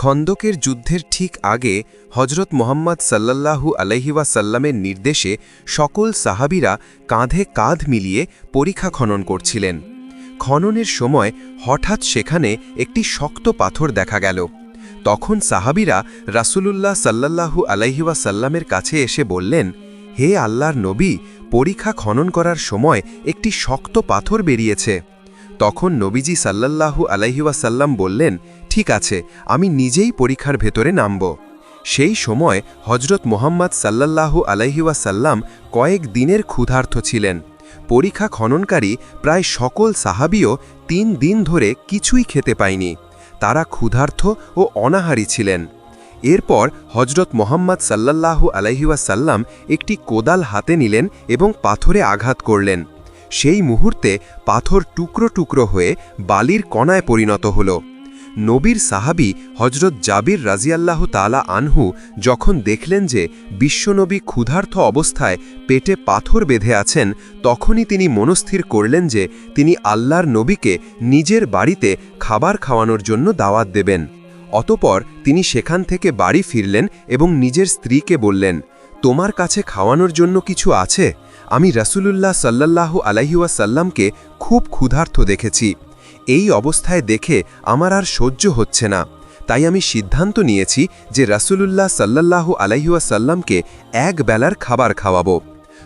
খন্দকের যুদ্ধের ঠিক আগে হজরত মোহাম্মদ সাল্লাল্লাহু আলহিওয়াসাল্লামের নির্দেশে সকল সাহাবিরা কাঁধে কাঁধ মিলিয়ে পরীক্ষা খনন করছিলেন। খননের সময় হঠাৎ সেখানে একটি শক্ত পাথর দেখা গেল। তখন সাহাবিরা রাসূলুল্লাহ সাল্লাল্লাহু আলাইহিওয়াসাল্লামের কাছে এসে বললেন, হে আল্লাহর নবী, পরীক্ষা খনন করার সময় একটি শক্ত পাথর বেরিয়েছে। তখন নবীজি সাল্লাল্লাহু আলাইহিওয়াসাল্লাম বললেন ঠিক আছে, আমি নিজেই পরীক্ষার ভেতরে নামব। সেই সময় হজরত মোহাম্মদ সাল্লাল্লাহু আলাইহিওয়াসাল্লাম কয়েক দিনের ক্ষুধার্থ ছিলেন। পরীক্ষা খননকারী প্রায় সকল সাহাবিও তিন দিন ধরে কিছুই খেতে পায়নি। তারা ক্ষুধার্থ ও অনাহারী ছিলেন। এরপর হজরত মোহাম্মদ সাল্লাল্লাহু আলাইহিওয়াসাল্লাম একটি কোদাল হাতে নিলেন এবং পাথরে আঘাত করলেন। সেই মুহূর্তে পাথর টুকরো টুকরো হয়ে বালির কণায় পরিণত হল। নবীর সাহাবি হজরত জাবির রাজিয়াল্লাহ তালা আনহু যখন দেখলেন যে বিশ্বনবী ক্ষুধার্থ অবস্থায় পেটে পাথর বেঁধে আছেন, তখনই তিনি মনস্থির করলেন যে তিনি আল্লাহর নবীকে নিজের বাড়িতে খাবার খাওয়ানোর জন্য দাওয়াত দেবেন। অতপর তিনি সেখান থেকে বাড়ি ফিরলেন এবং নিজের স্ত্রীকে বললেন, তোমার কাছে খাওয়ানোর জন্য কিছু আছে? আমি রাসূলুল্লাহ সাল্লাল্লাহু আলাইহুয়াসাল্লামকে খুব ক্ষুধার্থ দেখেছি। এই অবস্থায় দেখে আমার আর সহ্য হচ্ছে না। তাই আমি সিদ্ধান্ত নিয়েছি যে রাসূলুল্লাহ সাল্লাল্লাহু আলাইহুয়াসাল্লামকে এক বেলার খাবার খাওয়াবো।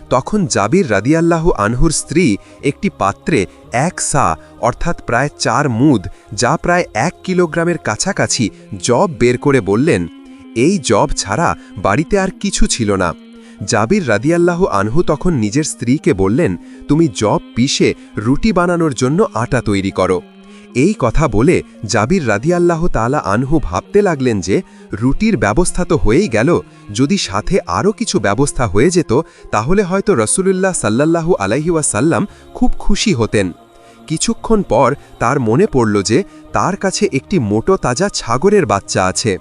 তখন জাবির রাদিয়াল্লাহু আনহুর স্ত্রী একটি পাত্রে এক সা, অর্থাৎ প্রায় চার মুদ, যা প্রায় এক কিলোগ্রামের কাছাকাছি জব বের করে বললেন, এই জব ছাড়া বাড়িতে আর কিছু ছিল না। জাবির রাদিয়াল্লাহ আনহু তখন নিজের স্ত্রীকে বললেন, তুমি জব পিষে রুটি বানানোর জন্য আটা তৈরি করো। এই কথা বলে জাবির রাদিয়াল্লাহ তালা আনহু ভাবতে লাগলেন যে, রুটির ব্যবস্থা তো হয়েই গেল, যদি সাথে আরও কিছু ব্যবস্থা হয়ে যেত, তাহলে হয়তো রসুলুল্লাহ সাল্লাল্লাহু আলাইহুয়াসাল্লাম খুব খুশি হতেন। কিছুক্ষণ পর তার মনে পড়ল যে, তার কাছে একটি মোটো তাজা ছাগরের বাচ্চা আছে।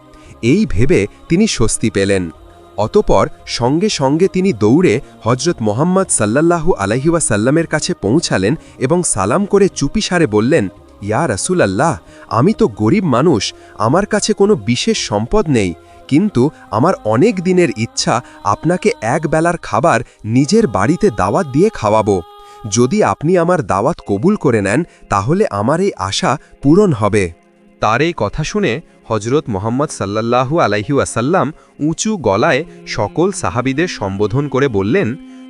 এই ভেবে তিনি স্বস্তি পেলেন। অতপর সঙ্গে সঙ্গে তিনি দৌড়ে হজরত মোহাম্মদ সাল্লাল্লাহু আলহিউসাল্লামের কাছে পৌঁছালেন এবং সালাম করে চুপিসারে বললেন ইয়া রসুল আল্লাহ আমি তো গরিব মানুষ, আমার কাছে কোনো বিশেষ সম্পদ নেই, কিন্তু আমার অনেক দিনের ইচ্ছা আপনাকে এক বেলার খাবার নিজের বাড়িতে দাওয়াত দিয়ে খাওয়াবো। যদি আপনি আমার দাওয়াত কবুল করে নেন, তাহলে আমার এই আশা পূরণ হবে। তার এই কথা শুনে হজরত মোহাম্মদ সাল্লাল্লাহু আলাইহু আসাল্লাম উঁচু গলায় সকল সাহাবিদের সম্বোধন করে বললেন,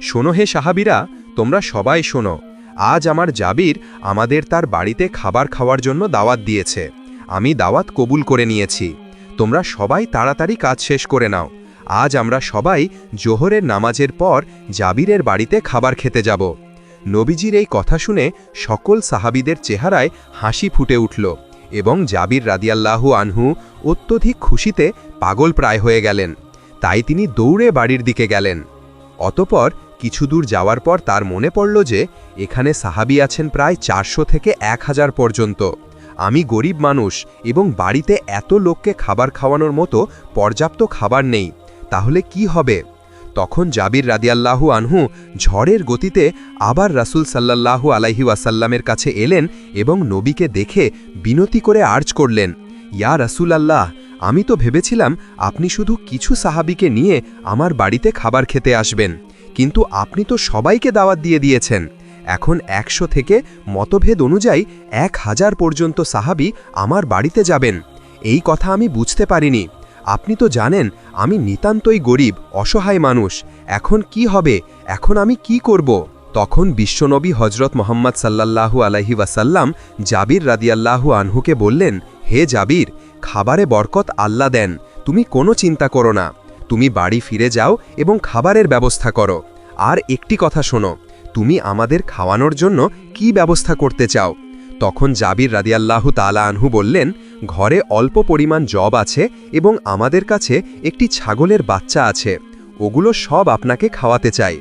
শোনো হে সাহাবিরা, তোমরা সবাই শোনো। আজ আমার জাবির আমাদের তার বাড়িতে খাবার খাওয়ার জন্য দাওয়াত দিয়েছে। আমি দাওয়াত কবুল করে নিয়েছি। তোমরা সবাই তাড়াতাড়ি কাজ শেষ করে নাও। আজ আমরা সবাই জোহরের নামাজের পর জাবিরের বাড়িতে খাবার খেতে যাব। নবীজির এই কথা শুনে সকল সাহাবিদের চেহারায় হাসি ফুটে উঠল এবং জাবির রাদিয়াল্লাহু আনহু অত্যধিক খুশিতে পাগল প্রায় হয়ে গেলেন। তাই তিনি দৌড়ে বাড়ির দিকে গেলেন। অতপর কিছু দূর যাওয়ার পর তার মনে পড়ল যে এখানে সাহাবি আছেন প্রায় চারশো থেকে এক হাজার পর্যন্ত। আমি গরিব মানুষ এবং বাড়িতে এত লোককে খাবার খাওয়ানোর মতো পর্যাপ্ত খাবার নেই। তাহলে কি হবে? তখন জাবির রাদিয়াল্লাহু আনহু ঝড়ের গতিতে আবার রাসুল সাল্লাল্লাহু আলাইহি ওয়াসাল্লামের কাছে এলেন এবং নবীকে দেখে বিনতি করে আর্জ করলেন, ইয়া রাসুল আল্লাহ আমি তো ভেবেছিলাম আপনি শুধু কিছু সাহাবিকে নিয়ে আমার বাড়িতে খাবার খেতে আসবেন। কিন্তু আপনি তো সবাইকে দাওয়াত দিয়ে দিয়েছেন। এখন একশো থেকে মতভেদ অনুযায়ী এক হাজার পর্যন্ত সাহাবি আমার বাড়িতে যাবেন। এই কথা আমি বুঝতে পারিনি। আপনি তো জানেন, আমি নিতান্তই গরিব, অসহায় মানুষ। এখন কি হবে? এখন আমি কি করব? তখন বিশ্বনবী হজরত মোহাম্মদ সাল্লাল্লাহু আলাহি ওয়াসাল্লাম জাবির রাদিয়াল্লাহু আনহুকে বললেন, হে জাবির, খাবারে বরকত আল্লাহ দেন। তুমি কোনো চিন্তা করো না। তুমি বাড়ি ফিরে যাও এবং খাবারের ব্যবস্থা করো। আর একটি কথা শোনো, তুমি আমাদের খাওয়ানোর জন্য কি ব্যবস্থা করতে চাও? তখন জাবির রাদিয়াল্লাহু তালা আনহু বললেন, ঘরে অল্প পরিমাণ জব আছে এবং আমাদের কাছে একটি ছাগলের বাচ্চা আছে। ওগুলো সব আপনাকে খাওয়াতে চাই।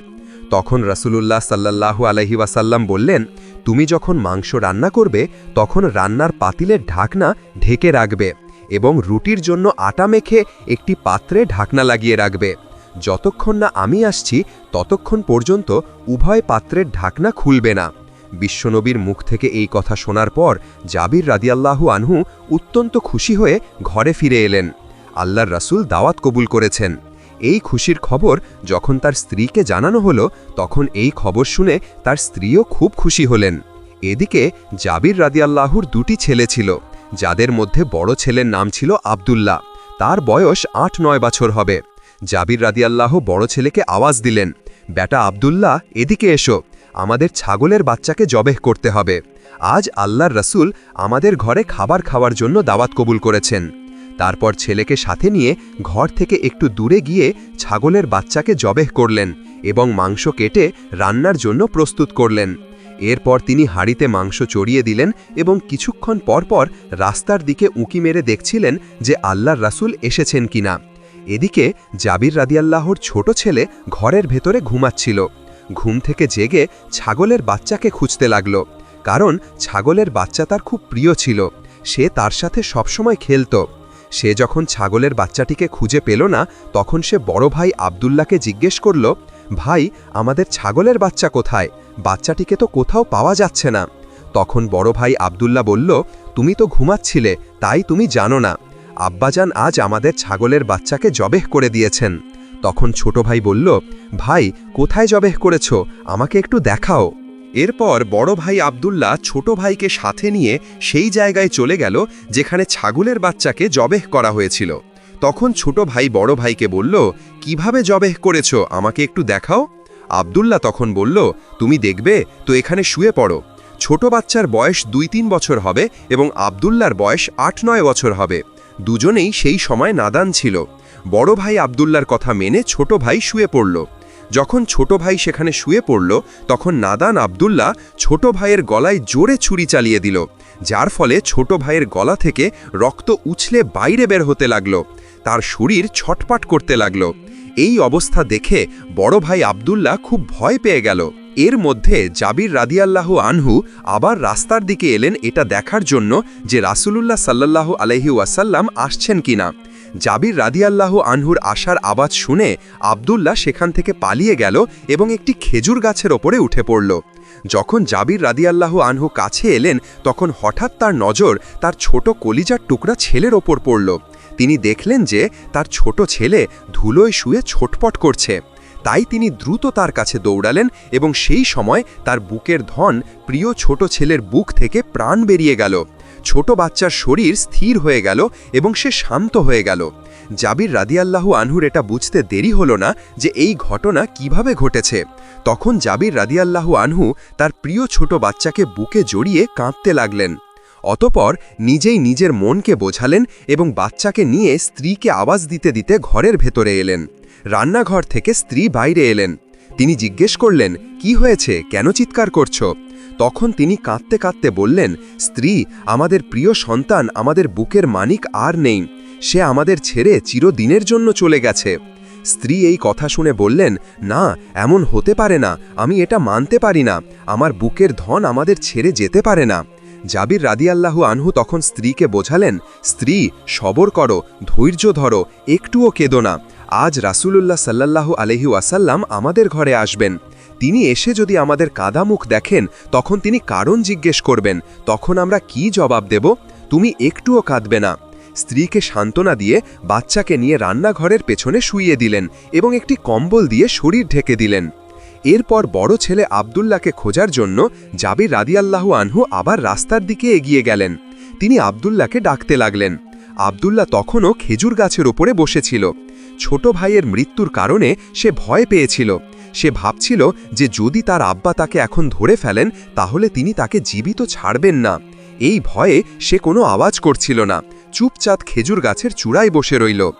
তখন রাসুলুল্লাহ সাল্লাহু আলহি ওয়াসাল্লাম বললেন, তুমি যখন মাংস রান্না করবে, তখন রান্নার পাতিলের ঢাকনা ঢেকে রাখবে। এবং রুটির জন্য আটা মেখে একটি পাত্রে ঢাকনা লাগিয়ে রাখবে। যতক্ষণ না আমি আসছি, ততক্ষণ পর্যন্ত উভয় পাত্রের ঢাকনা খুলবে না। বিশ্বনবীর মুখ থেকে এই কথা শোনার পর জাবির রাদিয়াল্লাহু আনহু অত্যন্ত খুশি হয়ে ঘরে ফিরে এলেন। আল্লাহর রাসূল দাওয়াত কবুল করেছেন। এই খুশির খবর যখন তার স্ত্রীকে জানানো হলো, তখন এই খবর শুনে তার স্ত্রীও খুব খুশি হলেন। এদিকে জাবির রাদিয়াল্লাহুর দুটি ছেলে ছিল। যাদের মধ্যে বড় ছেলের নাম ছিল আবদুল্লাহ। তার বয়স আট নয় বছর হবে। জাবির রাদিয়াল্লাহ বড় ছেলেকে আওয়াজ দিলেন, বেটা আবদুল্লাহ, এদিকে এসো। আমাদের ছাগলের বাচ্চাকে জবেহ করতে হবে। আজ আল্লাহর রসুল আমাদের ঘরে খাবার খাওয়ার জন্য দাওয়াত কবুল করেছেন। তারপর ছেলেকে সাথে নিয়ে ঘর থেকে একটু দূরে গিয়ে ছাগলের বাচ্চাকে জবেহ করলেন এবং মাংস কেটে রান্নার জন্য প্রস্তুত করলেন। এরপর তিনি হাড়িতে মাংস চড়িয়ে দিলেন এবং কিছুক্ষণ পরপর রাস্তার দিকে উঁকি মেরে দেখছিলেন যে আল্লাহর রাসুল এসেছেন কিনা। এদিকে জাবির রাদিয়াল্লাহর ছোট ছেলে ঘরের ভেতরে ঘুমাচ্ছিল। ঘুম থেকে জেগে ছাগলের বাচ্চাকে খুঁজতে লাগল, কারণ ছাগলের বাচ্চা তার খুব প্রিয় ছিল। সে তার সাথে সবসময় খেলত। সে যখন ছাগলের বাচ্চাটিকে খুঁজে পেল না, তখন সে বড় ভাই আবদুল্লাকে জিজ্ঞেস করল, ভাই, আমাদের ছাগলের বাচ্চা কোথায়? বাচ্চাটিকে তো কোথাও পাওয়া যাচ্ছে না। তখন বড় ভাই আবদুল্লা বলল, তুমি তো ঘুমাচ্ছিলে, তাই তুমি জানো না। আব্বাজান আজ আমাদের ছাগলের বাচ্চাকে জবেহ করে দিয়েছেন। তখন ছোট ভাই বলল, ভাই, কোথায় জবেহ করেছ? আমাকে একটু দেখাও। এরপর বড় ভাই আবদুল্লাহ ছোট ভাইকে সাথে নিয়ে সেই জায়গায় চলে গেল, যেখানে ছাগলের বাচ্চাকে জবেহ করা হয়েছিল। তখন ছোট ভাই বড় ভাইকে বলল, কীভাবে জবেহ করেছ? আমাকে একটু দেখাও। আবদুল্লাহ তখন বলল, তুমি দেখবে, তো এখানে শুয়ে পড়ো। ছোট বাচ্চার বয়স দুই তিন বছর হবে এবং আবদুল্লার বয়স আট নয় বছর হবে। দুজনেই সেই সময় নাদান ছিল। বড় ভাই আবদুল্লার কথা মেনে ছোট ভাই শুয়ে পড়ল। যখন ছোট ভাই সেখানে শুয়ে পড়ল, তখন নাদান আবদুল্লাহ ছোট ভাইয়ের গলায় জোরে ছুরি চালিয়ে দিল, যার ফলে ছোট ভাইয়ের গলা থেকে রক্ত উছলে বাইরে বের হতে লাগল। তার শরীর ছটপাট করতে লাগল। এই অবস্থা দেখে বড় ভাই আবদুল্লাহ খুব ভয় পেয়ে গেল। এর মধ্যে জাবির রাদিয়াল্লাহু আনহু আবার রাস্তার দিকে এলেন এটা দেখার জন্য যে রাসুলুল্লাহ সাল্লাহ আলহি ওয়াসাল্লাম আসছেন কিনা। জাবির রাদিয়াল্লাহু আনহুর আসার আওয়াজ শুনে আবদুল্লাহ সেখান থেকে পালিয়ে গেল এবং একটি খেজুর গাছের ওপরে উঠে পড়ল। যখন জাবির রাদিয়াল্লাহু আনহু কাছে এলেন, তখন হঠাৎ তার নজর তার ছোট কলিজার টুকরা ছেলের ওপর পড়ল। তিনি দেখলেন যে তার ছোট ছেলে ধুলোয় শুয়ে ছটপট করছে। তাই তিনি দ্রুত তার কাছে দৌড়ালেন এবং সেই সময় তার বুকের ধন প্রিয় ছোট ছেলের বুক থেকে প্রাণ বেরিয়ে গেল। ছোট বাচ্চার শরীর স্থির হয়ে গেল এবং সে শান্ত হয়ে গেল। জাবির রাদিয়াল্লাহু আনহুর এটা বুঝতে দেরি হলো না যে এই ঘটনা কীভাবে ঘটেছে। তখন জাবির রাদিয়াল্লাহু আনহু তার প্রিয় ছোট বাচ্চাকে বুকে জড়িয়ে কাঁদতে লাগলেন। অতপর নিজেই নিজের মনকে বোঝালেন এবং বাচ্চাকে নিয়ে স্ত্রীকে আওয়াজ দিতে দিতে ঘরের ভেতরে এলেন। রান্নাঘর থেকে স্ত্রী বাইরে এলেন। তিনি জিজ্ঞেস করলেন, কি হয়েছে? কেন চিৎকার করছ? তখন তিনি কাঁদতে কাঁদতে বললেন, স্ত্রী, আমাদের প্রিয় সন্তান আমাদের বুকের মানিক আর নেই। সে আমাদের ছেড়ে চিরদিনের জন্য চলে গেছে। স্ত্রী এই কথা শুনে বললেন, না, এমন হতে পারে না। আমি এটা মানতে পারি না। আমার বুকের ধন আমাদের ছেড়ে যেতে পারে না। জাবির রাদিয়াল্লাহু আনহু তখন স্ত্রীকে বোঝালেন, স্ত্রী, সবর করো, ধৈর্য ধরো, একটুও কেঁদো না। আজ রাসুলুল্লাহ সাল্লাল্লাহু আলহি ওয়াসাল্লাম আমাদের ঘরে আসবেন। তিনি এসে যদি আমাদের কাদা মুখ দেখেন, তখন তিনি কারণ জিজ্ঞেস করবেন, তখন আমরা কি জবাব দেব? তুমি একটুও কাঁদবে না। স্ত্রীকে সান্ত্বনা দিয়ে বাচ্চাকে নিয়ে রান্নাঘরের পেছনে শুইয়ে দিলেন এবং একটি কম্বল দিয়ে শরীর ঢেকে দিলেন। এরপর বড় ছেলে আবদুল্লাহকে খোঁজার জন্য জাবির রাদিয়াল্লাহু আনহু আবার রাস্তার দিকে এগিয়ে গেলেন। তিনি আবদুল্লাহকে ডাকতে লাগলেন। আবদুল্লাহ তখনও খেজুর গাছের ওপরে বসেছিল। ছোট ভাইয়ের মৃত্যুর কারণে সে ভয় পেয়েছিল। সে ভাবছিল যে যদি তার আব্বা তাকে এখন ধরে ফেলেন, তাহলে তিনি তাকে জীবিত ছাড়বেন না। এই ভয়ে সে কোনো আওয়াজ করছিল না। চুপচাপ খেজুর গাছের চূড়ায় বসে রইল।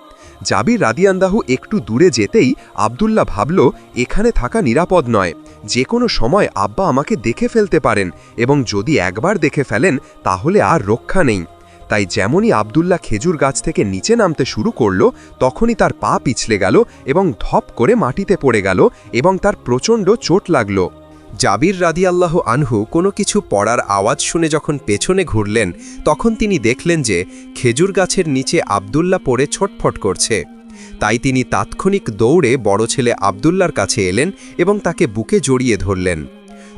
জাবির রাদিয়ান্দাহু একটু দূরে যেতেই আবদুল্লাহ ভাবল, এখানে থাকা নিরাপদ নয়। যে কোনো সময় আব্বা আমাকে দেখে ফেলতে পারেন এবং যদি একবার দেখে ফেলেন, তাহলে আর রক্ষা নেই। তাই যেমনই আবদুল্লাহ খেজুর গাছ থেকে নিচে নামতে শুরু করল, তখনই তার পা পিছলে গেল এবং ধপ করে মাটিতে পড়ে গেল এবং তার প্রচণ্ড চোট লাগল। জাবির রাদিয়াল্লাহ আনহু কোনো কিছু পড়ার আওয়াজ শুনে যখন পেছনে ঘুরলেন, তখন তিনি দেখলেন যে খেজুর গাছের নিচে আবদুল্লাহ পড়ে ছটফট করছে। তাই তিনি তাৎক্ষণিক দৌড়ে বড় ছেলে আবদুল্লার কাছে এলেন এবং তাকে বুকে জড়িয়ে ধরলেন।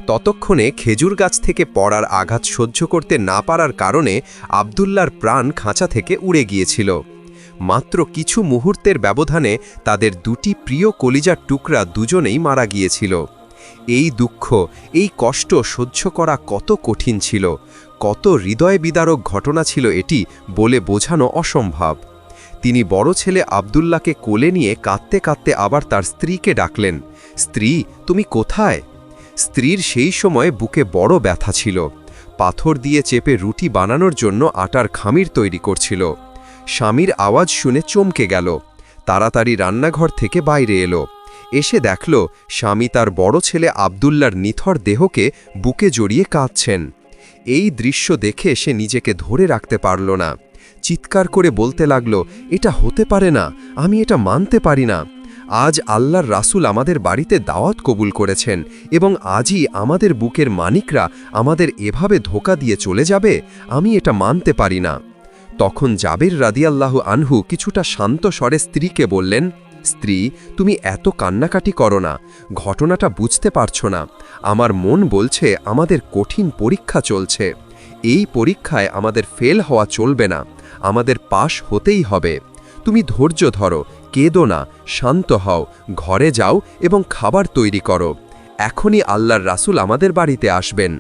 ততক্ষণে খেজুর গাছ থেকে পড়ার আঘাত সহ্য করতে না পারার কারণে আবদুল্লার প্রাণ খাঁচা থেকে উড়ে গিয়েছিল। মাত্র কিছু মুহূর্তের ব্যবধানে তাদের দুটি প্রিয় কলিজার টুকরা দুজনেই মারা গিয়েছিল। এই দুঃখ, এই কষ্ট সহ্য করা কত কঠিন ছিল, কত হৃদয় বিদারক ঘটনা ছিল এটি বলে বোঝানো অসম্ভব। তিনি বড় ছেলে আবদুল্লাকে কোলে নিয়ে কাঁদতে কাঁদতে আবার তার স্ত্রীকে ডাকলেন, স্ত্রী, তুমি কোথায়? স্ত্রীর সেই সময় বুকে বড় ব্যথা ছিল, পাথর দিয়ে চেপে রুটি বানানোর জন্য আটার খামির তৈরি করছিল। স্বামীর আওয়াজ শুনে চমকে গেল, তাড়াতাড়ি রান্নাঘর থেকে বাইরে এলো। এসে দেখল স্বামী তার বড় ছেলে আবদুল্লার নিথর দেহকে বুকে জড়িয়ে কাঁদছেন। এই দৃশ্য দেখে সে নিজেকে ধরে রাখতে পারল না। চিৎকার করে বলতে লাগল, এটা হতে পারে না, আমি এটা মানতে পারি না। আজ আল্লাহর রাসূল আমাদের বাড়িতে দাওয়াত কবুল করেছেন এবং আজই আমাদের বুকের মানিকরা আমাদের এভাবে ধোকা দিয়ে চলে যাবে, আমি এটা মানতে পারি না। তখন জাবির রাদিয়াল্লাহু আনহু কিছুটা শান্ত স্বরে স্ত্রীকে বললেন স্ত্রী, তুমি এত কান্নাকাটি করো না। ঘটনাটা বুঝতে পারছ না। আমার মন বলছে আমাদের কঠিন পরীক্ষা চলছে। এই পরীক্ষায় আমাদের ফেল হওয়া চলবে না। আমাদের পাশ হতেই হবে। তুমি ধৈর্য ধরো, কেঁদো না, শান্ত হও, ঘরে যাও এবং খাবার তৈরি করো। এখনই আল্লাহর রাসূল আমাদের বাড়িতে আসবেন।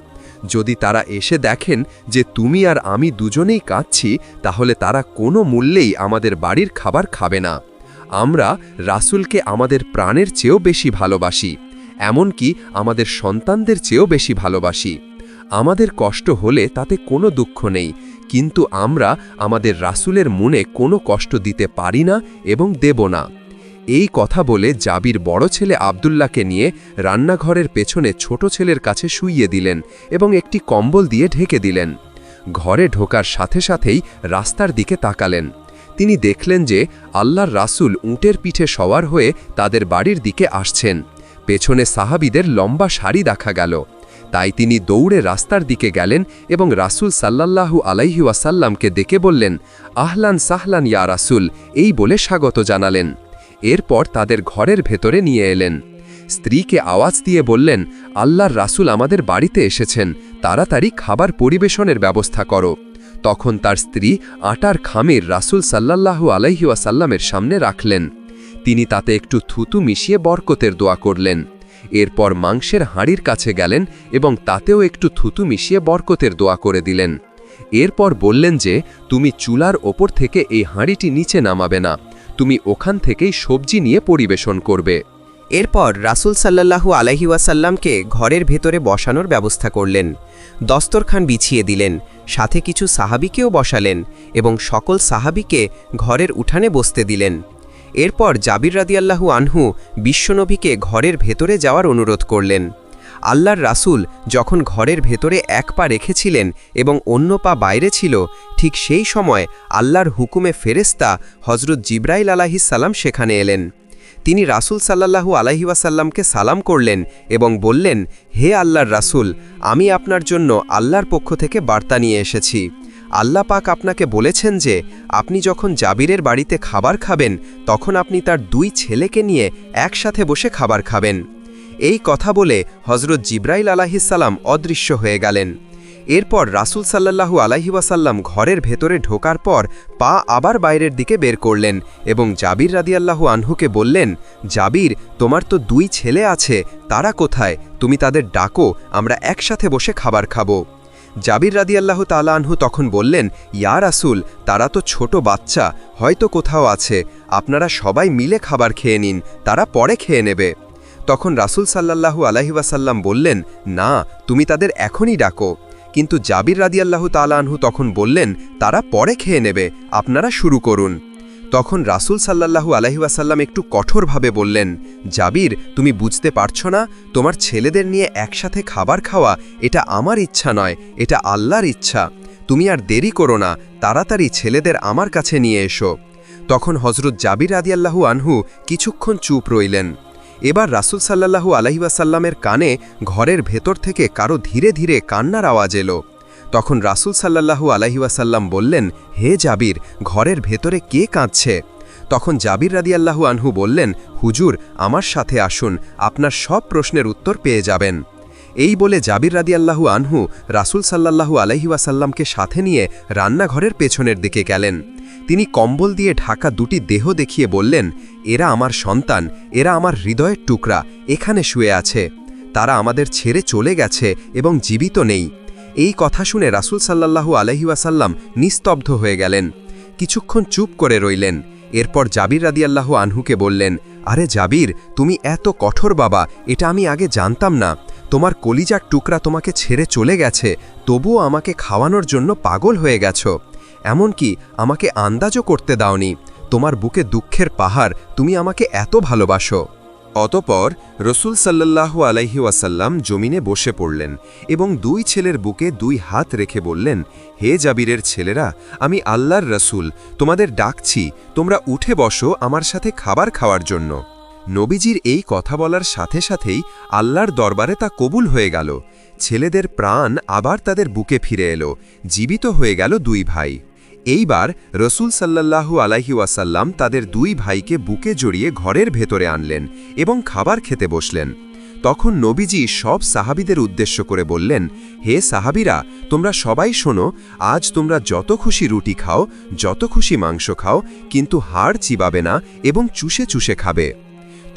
যদি তারা এসে দেখেন যে তুমি আর আমি দুজনেই কাঁদছি, তাহলে তারা কোনো মূল্যেই আমাদের বাড়ির খাবার খাবে না। আমরা রাসূলকে আমাদের প্রাণের চেয়েও বেশি ভালোবাসি, এমনকি আমাদের সন্তানদের চেয়েও বেশি ভালোবাসি। আমাদের কষ্ট হলে তাতে কোনো দুঃখ নেই, কিন্তু আমরা আমাদের রাসূলের মনে কোনো কষ্ট দিতে পারি না এবং দেব না। এই কথা বলে জাবির বড় ছেলে আবদুল্লাকে নিয়ে রান্নাঘরের পেছনে ছোট ছেলের কাছে শুইয়ে দিলেন এবং একটি কম্বল দিয়ে ঢেকে দিলেন। ঘরে ঢোকার সাথে সাথেই রাস্তার দিকে তাকালেন। তিনি দেখলেন যে আল্লাহর রাসূল উঁটের পিঠে সওয়ার হয়ে তাদের বাড়ির দিকে আসছেন। পেছনে সাহাবিদের লম্বা শাড়ি দেখা গেল। তাই তিনি দৌড়ে রাস্তার দিকে গেলেন এবং রাসূল সাল্লাল্লাহু আলাইহি ওয়াসাল্লামকে ডেকে বললেন, আহলান সাহলান ইয়া রাসূল এই বলে স্বাগত জানালেন। এরপর তাদের ঘরের ভেতরে নিয়ে এলেন। স্ত্রীকে আওয়াজ দিয়ে বললেন, আল্লাহর রাসূল আমাদের বাড়িতে এসেছেন, তাড়াতাড়ি খাবার পরিবেশনের ব্যবস্থা করো। তখন তার স্ত্রী আটার খামির রাসূল সাল্লাল্লাহু আলাইহি ওয়াসাল্লামের সামনে রাখলেন। তিনি তাতে একটু থুতু মিশিয়ে বরকতের দোয়া করলেন। এরপর মাংসের হাঁড়ির কাছে গেলেন এবং তাতেও একটু থুতু মিশিয়ে বরকতের দোয়া করে দিলেন। এরপর বললেন যে, তুমি চুলার ওপর থেকে এই হাঁড়িটি নিচে নামাবে না। তুমি ওখান থেকেই সবজি নিয়ে পরিবেশন করবে। এরপর রাসূল সাল্লাল্লাহু আলাইহি ওয়াসাল্লামকে ঘরের ভেতরে বসানোর ব্যবস্থা করলেন। দস্তরখান বিছিয়ে দিলেন, সাথে কিছু সাহাবিকেও বসালেন এবং সকল সাহাবিকে ঘরের উঠানে বসতে দিলেন। এরপর জাবির রাদিয়াল্লাহু আনহু বিশ্বনবীকে ঘরের ভেতরে যাওয়ার অনুরোধ করলেন। আল্লাহর রাসূল যখন ঘরের ভেতরে এক পা রেখেছিলেন এবং অন্য পা বাইরে ছিল, ঠিক সেই সময় আল্লাহর হুকুমে ফেরেস্তা হজরত জিব্রাইল আলাহিসাল্লাম সেখানে এলেন। তিনি রাসূল সাল্লাল্লাহু আলাইহি ওয়াসাল্লামকে সালাম করলেন এবং বললেন, হে আল্লাহর রাসূল, আমি আপনার জন্য আল্লাহর পক্ষ থেকে বার্তা নিয়ে এসেছি। আল্লাহ পাক আপনাকে বলেছেন যে, আপনি যখন জাবিরের বাড়িতে খাবার খাবেন, তখন আপনি তার দুই ছেলেকে নিয়ে একসাথে বসে খাবার খাবেন। এই কথা বলে হজরত জিব্রাইল আলাহিসাল্লাম অদৃশ্য হয়ে গেলেন। এরপর রাসূল সাল্লাল্লাহু আলাইহিওয়াসাল্লাম ঘরের ভেতরে ঢোকার পর পা আবার বাইরের দিকে বের করলেন এবং জাবির রাদিয়াল্লাহু আনহুকে বললেন, জাবির, তোমার তো দুই ছেলে আছে, তারা কোথায়? তুমি তাদের ডাকো, আমরা একসাথে বসে খাবার খাব। জাবির রাদিয়াল্লাহ তালা আনহু তখন বললেন, ইয়া রাসুল, তারা তো ছোট বাচ্চা, হয়তো কোথাও আছে। আপনারা সবাই মিলে খাবার খেয়ে নিন, তারা পরে খেয়ে নেবে। তখন রাসুল সাল্লাল্লাহু আলাহিবাসাল্লাম বললেন, না, তুমি তাদের এখনই ডাকো। কিন্তু জাবির রাদিয়াল্লাহু তালা আনহু তখন বললেন, তারা পরে খেয়ে নেবে, আপনারা শুরু করুন। তখন রাসূল সাল্লাল্লাহু আলহিউসাল্লাম একটু কঠোরভাবে বললেন, জাবির, তুমি বুঝতে পারছ না, তোমার ছেলেদের নিয়ে একসাথে খাবার খাওয়া, এটা আমার ইচ্ছা নয়, এটা আল্লাহর ইচ্ছা। তুমি আর দেরি করো না, তাড়াতাড়ি ছেলেদের আমার কাছে নিয়ে এসো। তখন হজরত জাবির আদিয়াল্লাহু আনহু কিছুক্ষণ চুপ রইলেন। এবার রাসুল সাল্লাহু আলহিবাসাল্লামের কানে ঘরের ভেতর থেকে কারও ধীরে ধীরে কান্নার আওয়াজ এলো। তখন রাসুল সাল্লাহু আলহিবাসাল্লাম বললেন, হে জাবির, ঘরের ভেতরে কে কাঁদছে? তখন জাবির রাদিয়াল্লাহু আনহু বললেন, হুজুর, আমার সাথে আসুন, আপনার সব প্রশ্নের উত্তর পেয়ে যাবেন। এই বলে জাবির রাদিয়াল্লাহু আনহু রাসূল সাল্লাল্লাহু আলাইহি ওয়াসাল্লামকে সাথে নিয়ে রান্নাঘরের পেছনের দিকে গেলেন। তিনি কম্বল দিয়ে ঢাকা দুটি দেহ দেখিয়ে বললেন, এরা আমার সন্তান, এরা আমার হৃদয়ের টুকরা, এখানে শুয়ে আছে। তারা আমাদের ছেড়ে চলে গেছে এবং জীবিত নেই। এই কথা শুনে রাসূল সাল্লাল্লাহু আলাইহি ওয়াসাল্লাম নিস্তব্ধ হয়ে গেলেন। কিছুক্ষণ চুপ করে রইলেন। এরপর জাবির রাদিয়াল্লাহু আনহুকে বললেন, আরে জাবির, তুমি এত কঠোর বাবা, এটা আমি আগে জানতাম না। তোমার কলিজার টুকরা তোমাকে ছেড়ে চলে গেছে, তবুও আমাকে খাওয়ানোর জন্য পাগল হয়ে গেছো। এমনকি আমাকে আন্দাজও করতে দাওনি। তোমার বুকে দুঃখের পাহাড়, তুমি আমাকে এত ভালোবাসো। অতপর রসুল সাল্লাল্লাহু আলাইহি ওয়াসাল্লাম জমিনে বসে পড়লেন এবং দুই ছেলের বুকে দুই হাত রেখে বললেন, হে জাবিরের ছেলেরা, আমি আল্লাহর রসুল, তোমাদের ডাকছি, তোমরা উঠে বসো আমার সাথে খাবার খাওয়ার জন্য। নবীজির এই কথা বলার সাথে সাথেই আল্লাহর দরবারে তা কবুল হয়ে গেল। ছেলেদের প্রাণ আবার তাদের বুকে ফিরে এলো, জীবিত হয়ে গেল দুই ভাই। এইবার রসুল সাল্লাল্লাহু আলাইহি ওয়াসাল্লাম তাদের দুই ভাইকে বুকে জড়িয়ে ঘরের ভেতরে আনলেন এবং খাবার খেতে বসলেন। তখন নবীজি সব সাহাবিদের উদ্দেশ্য করে বললেন, হে সাহাবিরা, তোমরা সবাই শোনো, আজ তোমরা যত খুশি রুটি খাও, যত খুশি মাংস খাও, কিন্তু হাড় চিবাবে না এবং চুষে চুষে খাবে।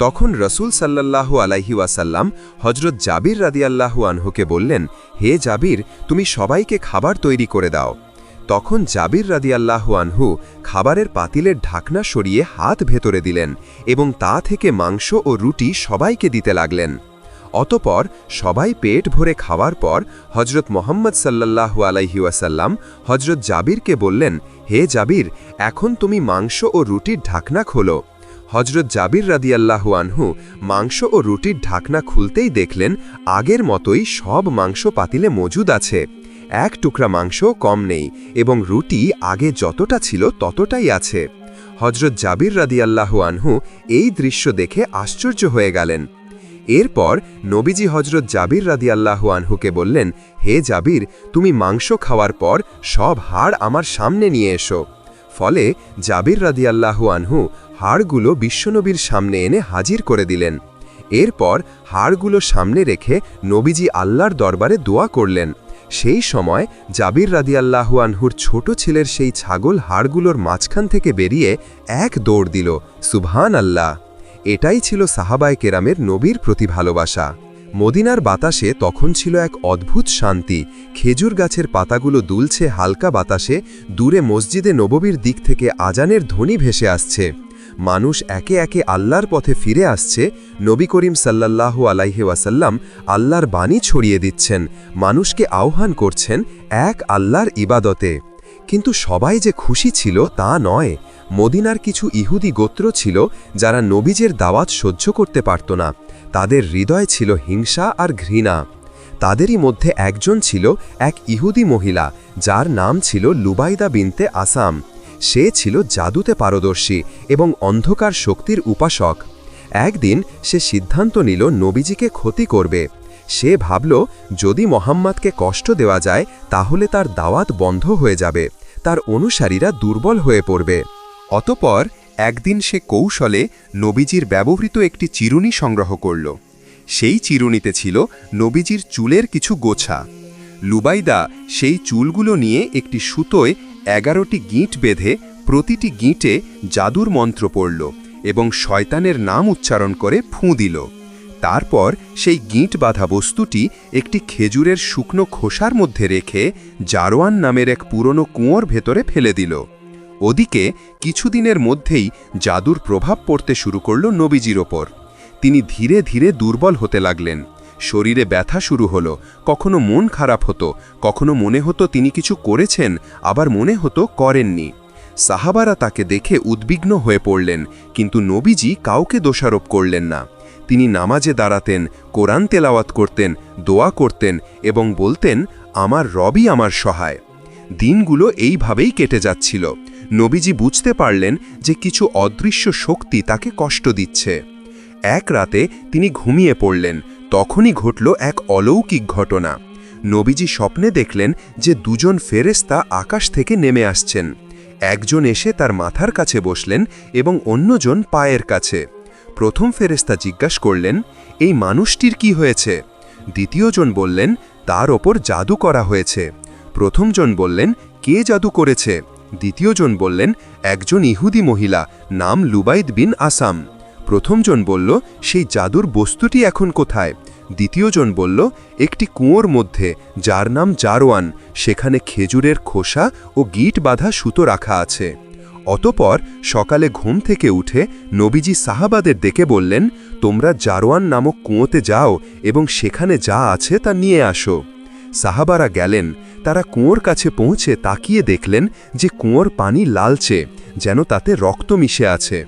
তখন রসুল সাল্লাল্লাহু আলাইহি ওয়াসাল্লাম হজরত জাবির রাদিয়াল্লাহু আনহুকে বললেন, হে জাবির, তুমি সবাইকে খাবার তৈরি করে দাও। তখন জাবির রাদিয়াল্লাহু আনহু খাবারের পাতিলের ঢাকনা সরিয়ে হাত ভেতরে দিলেন এবং তা থেকে মাংস ও রুটি সবাইকে দিতে লাগলেন। অতপর সবাই পেট ভরে খাওয়ার পর হজরত মোহাম্মদ সাল্লাল্লাহু আলাইহি ওয়াসাল্লাম হজরত জাবিরকে বললেন, হে জাবির, এখন তুমি মাংস ও রুটির ঢাকনা খোলো। হজরত জাবির রাদিয়াল্লাহু আনহু মাংস ও রুটির ঢাকনা খুলতেই দেখলেন আগের মতোই সব মাংস পাতিলে মজুদ আছে। এক টুকরা মাংস কম নেই এবং রুটি আগে যতটা ছিল ততটাই আছে। হজরত জাবির রাদিয়াল্লাহু আনহু এই দৃশ্য দেখে আশ্চর্য হয়ে গেলেন। এরপর নবীজি হজরত জাবির রাদিয়াল্লাহু আনহুকে বললেন, হে জাবির, তুমি মাংস খাওয়ার পর সব হাড় আমার সামনে নিয়ে এসো। ফলে জাবির রাদিয়াল্লাহু আনহু হাড়গুলো বিশ্বনবীর সামনে এনে হাজির করে দিলেন। এরপর হাড়গুলো সামনে রেখে নবীজি আল্লাহর দরবারে দোয়া করলেন। সেই সময় জাবির রাদিয়াল্লাহু আনহুর ছোট ছেলের সেই ছাগল হাড়গুলোর মাঝখান থেকে বেরিয়ে এক দৌড় দিল। সুবহান আল্লাহ এটাই ছিল সাহাবায় কেরামের নবীর প্রতি ভালোবাসা। মদিনার বাতাসে তখন ছিল এক অদ্ভুত শান্তি। খেজুর গাছের পাতাগুলো দুলছে হালকা বাতাসে, দূরে মসজিদে নববীর দিক থেকে আজানের ধ্বনি ভেসে আসছে। মানুষ একে একে আল্লাহর পথে ফিরে আসছে, নবী করিম সাল্লাল্লাহু আলাইহে ওয়াসাল্লাম আল্লাহর বাণী ছড়িয়ে দিচ্ছেন, মানুষকে আহ্বান করছেন এক আল্লাহর ইবাদতে। কিন্তু সবাই যে খুশি ছিল তা নয়। মদিনার কিছু ইহুদি গোত্র ছিল যারা নবীজের দাওয়াত সহ্য করতে পারত না। তাদের হৃদয় ছিল হিংসা আর ঘৃণা। তাদেরই মধ্যে একজন ছিল এক ইহুদি মহিলা, যার নাম ছিল লুবাইদা বিনতে আসাম। সে ছিল জাদুতে পারদর্শী এবং অন্ধকার শক্তির উপাসক। একদিন সে সিদ্ধান্ত নিল নবীজিকে ক্ষতি করবে। সে ভাবল, যদি মোহাম্মদকে কষ্ট দেওয়া যায়, তাহলে তার দাওয়াত বন্ধ হয়ে যাবে। তার অনুসারীরা দুর্বল হয়ে পড়বে। অতপর একদিন সে কৌশলে নবীজির ব্যবহৃত একটি চিরুনি সংগ্রহ করল। সেই চিরুনিতে ছিল নবীজির চুলের কিছু গোছা। লুবাইদা সেই চুলগুলো নিয়ে একটি সুতোয় এগারোটি গিঁট বেঁধে প্রতিটি গিঁটে জাদুর মন্ত্র পড়ল এবং শয়তানের নাম উচ্চারণ করে ফুঁ দিল। তারপর সেই গিঁট বাঁধা বস্তুটি একটি খেজুরের শুকনো খোসার মধ্যে রেখে জারোয়ান নামের এক পুরনো কুঁয়োর ভেতরে ফেলে দিল। ওদিকে কিছুদিনের মধ্যেই জাদুর প্রভাব পড়তে শুরু করল নবীজির ওপর। তিনি ধীরে ধীরে দুর্বল হতে লাগলেন। শরীরে ব্যথা শুরু হলো, কখনো মন খারাপ হতো, কখনো মনে হতো তিনি কিছু করেছেন, আবার মনে হতো করেননি। সাহাবারা তাকে দেখে উদ্বিগ্ন হয়ে পড়লেন, কিন্তু নবীজি কাউকে দোষারোপ করলেন না। তিনি নামাজে দাঁড়াতেন, কোরআন তেলাওয়াত করতেন, দোয়া করতেন এবং বলতেন, আমার রবই আমার সহায়। দিনগুলো এইভাবেই কেটে যাচ্ছিল। নবীজি বুঝতে পারলেন যে কিছু অদৃশ্য শক্তি তাকে কষ্ট দিচ্ছে। এক রাতে তিনি ঘুমিয়ে পড়লেন তখনই ঘটল এক অলৌকিক ঘটনা। নবীজি স্বপ্নে দেখলেন যে দুজন ফেরেস্তা আকাশ থেকে নেমে আসছেন। একজন এসে তার মাথার কাছে বসলেন এবং অন্যজন পায়ের কাছে। প্রথম ফেরেস্তা জিজ্ঞাসা করলেন, এই মানুষটির কি হয়েছে? দ্বিতীয়জন বললেন, তার ওপর জাদু করা হয়েছে। প্রথমজন বললেন, কে জাদু করেছে? দ্বিতীয়জন বললেন, একজন ইহুদি মহিলা, নাম লুবাইদ বিন আসাম। প্রথমজন বলল, সেই জাদুর বস্তুটি এখন কোথায়? দ্বিতীয়জন বলল, একটি কুঁয়োর মধ্যে, যার নাম জারওয়ান সেখানে খেজুরের খোসা ও গিট বাঁধা সুতো রাখা আছে। অতপর সকালে ঘুম থেকে উঠে নবীজি সাহাবাদের ডেকে বললেন, তোমরা জারওয়ান নামক কুঁয়োতে যাও এবং সেখানে যা আছে তা নিয়ে আসো। সাহাবারা গেলেন, তারা কুয়োর কাছে পৌঁছে তাকিয়ে দেখলেন যে কুঁয়োর পানি লালচে, যেন তাতে রক্ত মিশে আছে।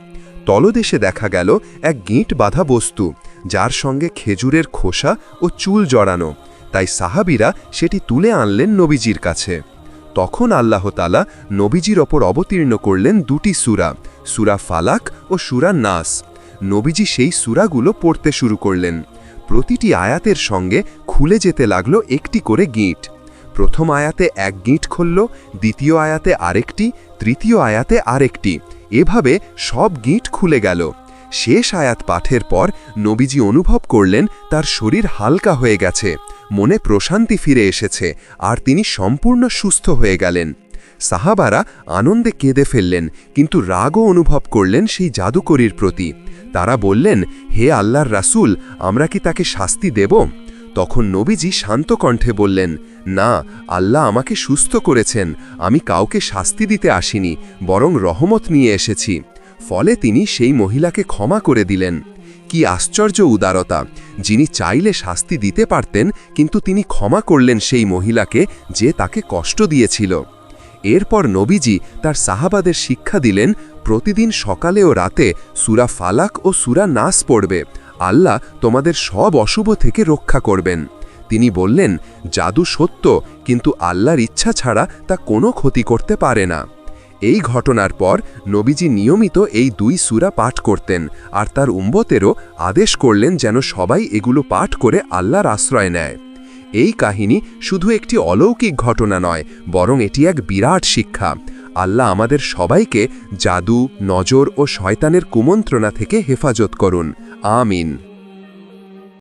তলদেশে দেখা গেল এক গিঁট বাঁধা বস্তু, যার সঙ্গে খেজুরের খোসা ও চুল জড়ানো। তাই সাহাবিরা সেটি তুলে আনলেন নবীজির কাছে। তখন আল্লাহ তালা নবীজির ওপর অবতীর্ণ করলেন দুটি সুরা সুরা ফালাক ও সুরা নাস। নবীজি সেই সুরাগুলো পড়তে শুরু করলেন। প্রতিটি আয়াতের সঙ্গে খুলে যেতে লাগল একটি করে গিঁট। প্রথম আয়াতে এক গিঁট খুলল, দ্বিতীয় আয়াতে আরেকটি, তৃতীয় আয়াতে আরেকটি। এভাবে সব গিঁট খুলে গেল। শেষ আয়াত পাঠের পর নবীজি অনুভব করলেন তার শরীর হালকা হয়ে গেছে, মনে প্রশান্তি ফিরে এসেছে, আর তিনি সম্পূর্ণ সুস্থ হয়ে গেলেন। সাহাবারা আনন্দে কেঁদে ফেললেন, কিন্তু রাগও অনুভব করলেন সেই জাদুকরীর প্রতি। তারা বললেন, হে আল্লাহর রাসূল, আমরা কি তাকে শাস্তি দেব? তখন নবীজি শান্ত কণ্ঠে বললেন না, আল্লাহ আমাকে সুস্থ করেছেন, আমি কাউকে শাস্তি দিতে আসিনি, বরং রহমত নিয়ে এসেছি। ফলে তিনি সেই মহিলাকে ক্ষমা করে দিলেন। কি আশ্চর্য উদারতা, যিনি চাইলে শাস্তি দিতে পারতেন, কিন্তু তিনি ক্ষমা করলেন সেই মহিলাকে যে তাকে কষ্ট দিয়েছিল। এরপর নবীজি তার সাহাবাদের শিক্ষা দিলেন, প্রতিদিন সকালে ও রাতে সুরা ফালাক ও সুরা নাস পড়বে, আল্লাহ তোমাদের সব অশুভ থেকে রক্ষা করবেন। তিনি বললেন, জাদু সত্য, কিন্তু আল্লাহর ইচ্ছা ছাড়া তা কোনো ক্ষতি করতে পারে না। এই ঘটনার পর নবীজি নিয়মিত এই দুই সুরা পাঠ করতেন, আর তার উম্বতেরও আদেশ করলেন যেন সবাই এগুলো পাঠ করে আল্লাহর আশ্রয় নেয়। এই কাহিনী শুধু একটি অলৌকিক ঘটনা নয়, বরং এটি এক বিরাট শিক্ষা। আল্লাহ আমাদের সবাইকে জাদু, নজর ও শয়তানের কুমন্ত্রণা থেকে হেফাজত করুন। আমিন।